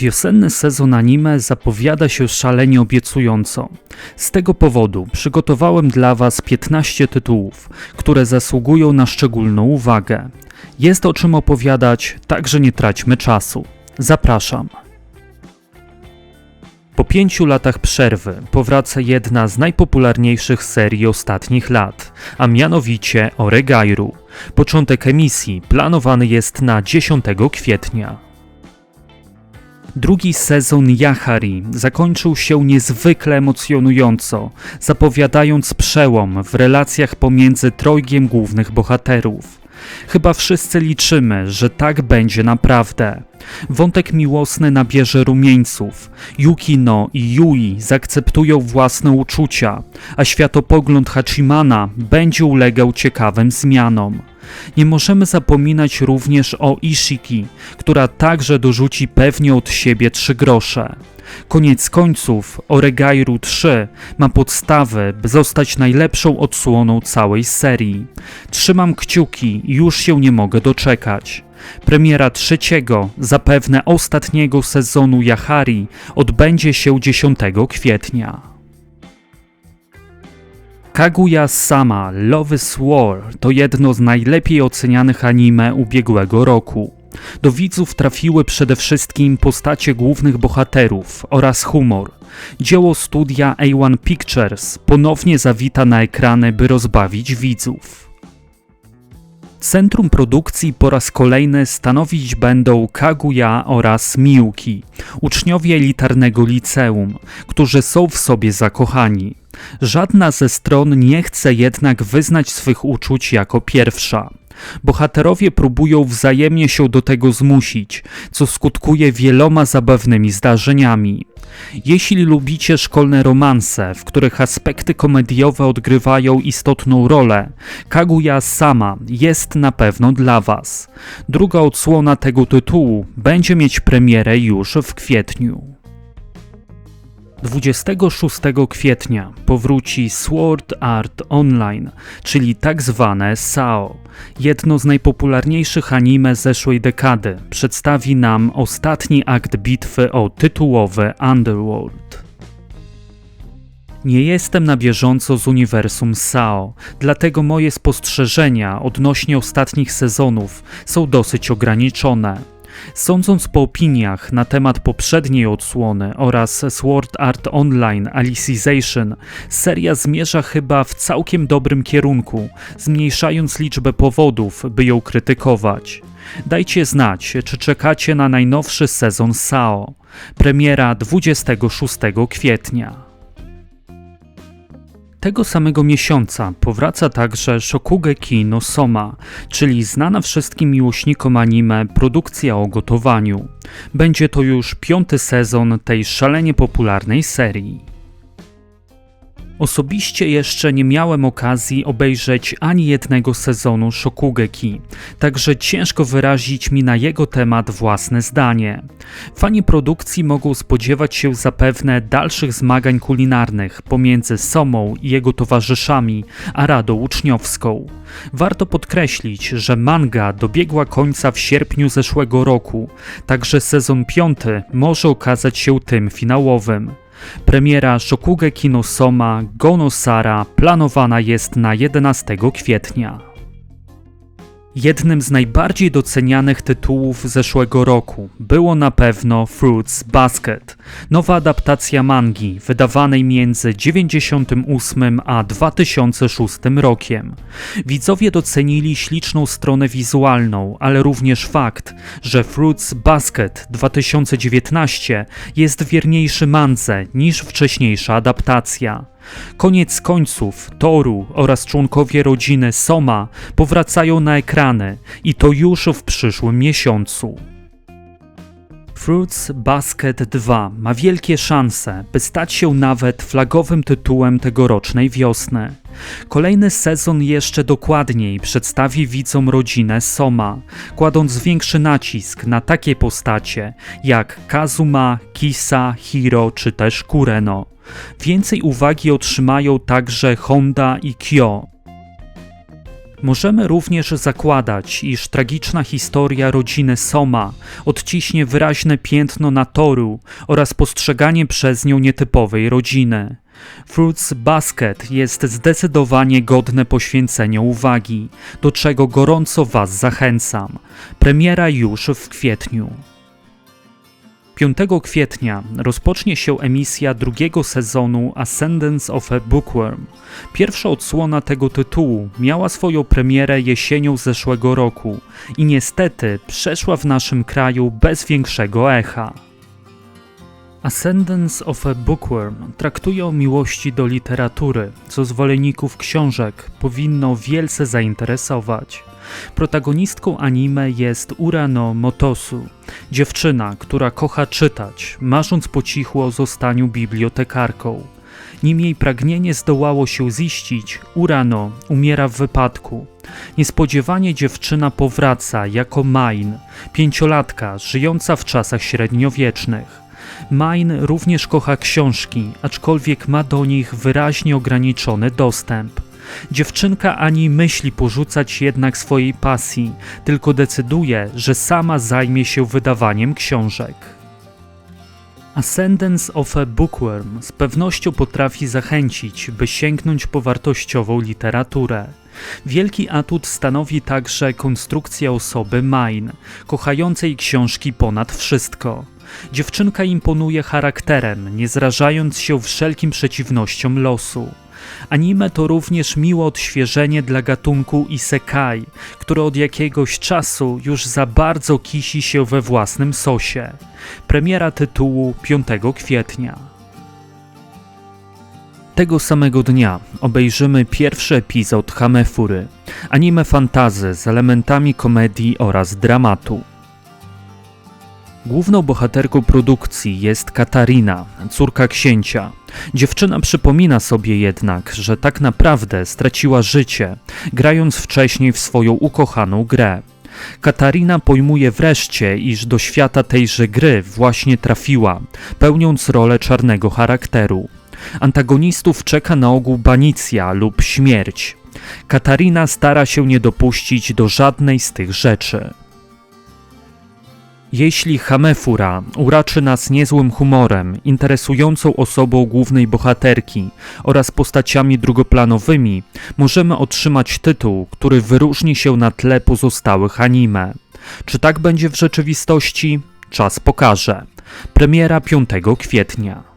Wiosenny sezon anime zapowiada się szalenie obiecująco. Z tego powodu przygotowałem dla Was 15 tytułów, które zasługują na szczególną uwagę. Jest o czym opowiadać, także nie traćmy czasu. Zapraszam. Po pięciu latach przerwy powraca jedna z najpopularniejszych serii ostatnich lat, a mianowicie Oregairu. Początek emisji planowany jest na 10 kwietnia. Drugi sezon Yahari zakończył się niezwykle emocjonująco, zapowiadając przełom w relacjach pomiędzy trojgiem głównych bohaterów. Chyba wszyscy liczymy, że tak będzie naprawdę. Wątek miłosny nabierze rumieńców. Yukino i Yui zaakceptują własne uczucia, a światopogląd Hachimana będzie ulegał ciekawym zmianom. Nie możemy zapominać również o Ishiki, która także dorzuci pewnie od siebie trzy grosze. Koniec końców Oregairu 3 ma podstawy, by zostać najlepszą odsłoną całej serii. Trzymam kciuki już się nie mogę doczekać. Premiera trzeciego, zapewne ostatniego sezonu Yahari odbędzie się 10 kwietnia. Kaguya-sama Love is War to jedno z najlepiej ocenianych anime ubiegłego roku. Do widzów trafiły przede wszystkim postacie głównych bohaterów oraz humor. Dzieło studia A1 Pictures ponownie zawita na ekrany, by rozbawić widzów. Centrum produkcji po raz kolejny stanowić będą Kaguya oraz Miuki, uczniowie elitarnego liceum, którzy są w sobie zakochani. Żadna ze stron nie chce jednak wyznać swych uczuć jako pierwsza. Bohaterowie próbują wzajemnie się do tego zmusić, co skutkuje wieloma zabawnymi zdarzeniami. Jeśli lubicie szkolne romanse, w których aspekty komediowe odgrywają istotną rolę, Kaguya sama jest na pewno dla Was. Druga odsłona tego tytułu będzie mieć premierę już w kwietniu. 26 kwietnia powróci Sword Art Online, czyli tak zwane SAO. Jedno z najpopularniejszych anime zeszłej dekady przedstawi nam ostatni akt bitwy o tytułowy Underworld. Nie jestem na bieżąco z uniwersum SAO, dlatego moje spostrzeżenia odnośnie ostatnich sezonów są dosyć ograniczone. Sądząc po opiniach na temat poprzedniej odsłony oraz Sword Art Online Alicization, seria zmierza chyba w całkiem dobrym kierunku, zmniejszając liczbę powodów, by ją krytykować. Dajcie znać, czy czekacie na najnowszy sezon SAO. Premiera 26 kwietnia. Tego samego miesiąca powraca także Shokugeki no Soma, czyli znana wszystkim miłośnikom anime produkcja o gotowaniu. Będzie to już piąty sezon tej szalenie popularnej serii. Osobiście jeszcze nie miałem okazji obejrzeć ani jednego sezonu Shokugeki, także ciężko wyrazić mi na jego temat własne zdanie. Fani produkcji mogą spodziewać się zapewne dalszych zmagań kulinarnych pomiędzy Somą i jego towarzyszami, a Radą Uczniowską. Warto podkreślić, że manga dobiegła końca w sierpniu zeszłego roku, także sezon piąty może okazać się tym finałowym. Premiera Shokugeki no Soma Gono Sara planowana jest na 11 kwietnia. Jednym z najbardziej docenianych tytułów zeszłego roku było na pewno Fruits Basket, nowa adaptacja mangi wydawanej między 98 a 2006 rokiem. Widzowie docenili śliczną stronę wizualną, ale również fakt, że Fruits Basket 2019 jest wierniejszy mandze niż wcześniejsza adaptacja. Koniec końców Toru oraz członkowie rodziny Soma powracają na ekrany i to już w przyszłym miesiącu. Fruits Basket 2 ma wielkie szanse, by stać się nawet flagowym tytułem tegorocznej wiosny. Kolejny sezon jeszcze dokładniej przedstawi widzom rodzinę Soma, kładąc większy nacisk na takie postacie jak Kazuma, Kisa, Hiro czy też Kureno. Więcej uwagi otrzymają także Honda i Kyo. Możemy również zakładać, iż tragiczna historia rodziny Soma odciśnie wyraźne piętno na Toru oraz postrzeganie przez nią nietypowej rodziny. Fruits Basket jest zdecydowanie godne poświęcenia uwagi, do czego gorąco Was zachęcam. Premiera już w kwietniu. 5 kwietnia rozpocznie się emisja drugiego sezonu Ascendance of a Bookworm. Pierwsza odsłona tego tytułu miała swoją premierę jesienią zeszłego roku i niestety przeszła w naszym kraju bez większego echa. Ascendance of a Bookworm traktuje o miłości do literatury, co zwolenników książek powinno wielce zainteresować. Protagonistką anime jest Urano Motosu, dziewczyna, która kocha czytać, marząc po cichu o zostaniu bibliotekarką. Nim jej pragnienie zdołało się ziścić, Urano umiera w wypadku. Niespodziewanie dziewczyna powraca jako Main, pięciolatka żyjąca w czasach średniowiecznych. Main również kocha książki, aczkolwiek ma do nich wyraźnie ograniczony dostęp. Dziewczynka ani myśli porzucać jednak swojej pasji, tylko decyduje, że sama zajmie się wydawaniem książek. Ascendance of a Bookworm z pewnością potrafi zachęcić, by sięgnąć po wartościową literaturę. Wielki atut stanowi także konstrukcja osoby Main, kochającej książki ponad wszystko. Dziewczynka imponuje charakterem, nie zrażając się wszelkim przeciwnościom losu. Anime to również miłe odświeżenie dla gatunku isekai, który od jakiegoś czasu już za bardzo kisi się we własnym sosie. Premiera tytułu 5 kwietnia. Tego samego dnia obejrzymy pierwszy epizod Hamefury, anime fantazy z elementami komedii oraz dramatu. Główną bohaterką produkcji jest Katarina, córka księcia. Dziewczyna przypomina sobie jednak, że tak naprawdę straciła życie, grając wcześniej w swoją ukochaną grę. Katarina pojmuje wreszcie, iż do świata tejże gry właśnie trafiła, pełniąc rolę czarnego charakteru. Antagonistów czeka na ogół banicja lub śmierć. Katarina stara się nie dopuścić do żadnej z tych rzeczy. Jeśli Hamefura uraczy nas niezłym humorem, interesującą osobą głównej bohaterki oraz postaciami drugoplanowymi, możemy otrzymać tytuł, który wyróżni się na tle pozostałych anime. Czy tak będzie w rzeczywistości? Czas pokaże. Premiera 5 kwietnia.